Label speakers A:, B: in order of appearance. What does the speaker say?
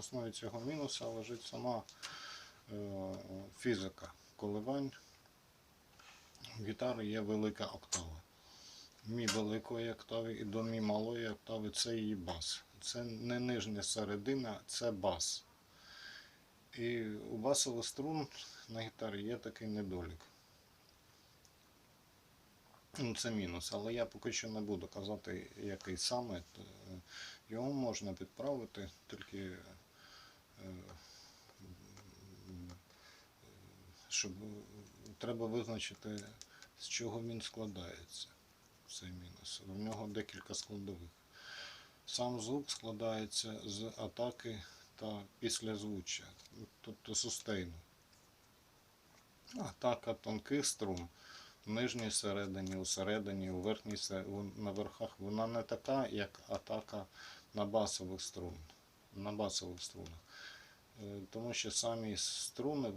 A: основі цього мінуса лежить сама е, фізика коливань. В гітари є велика октава. Мі великої октави і до мі малої октави це її бас. Це не нижня середина, це бас. І у басових струн на гітарі є такий недолік. Ну, це мінус, але я поки що не буду казати, який саме. Е, Його можна підправити, тільки щоб е, треба визначити, з чого він складається, цей мінус. У нього декілька складових. Сам звук складається з атаки та післязвуччя, тобто сустейну. Атака тонких струн в нижній середині, у середині, у верхній на верхах, вона не така, як атака на басових струн. На басових струнах. Е, Тому що самі струни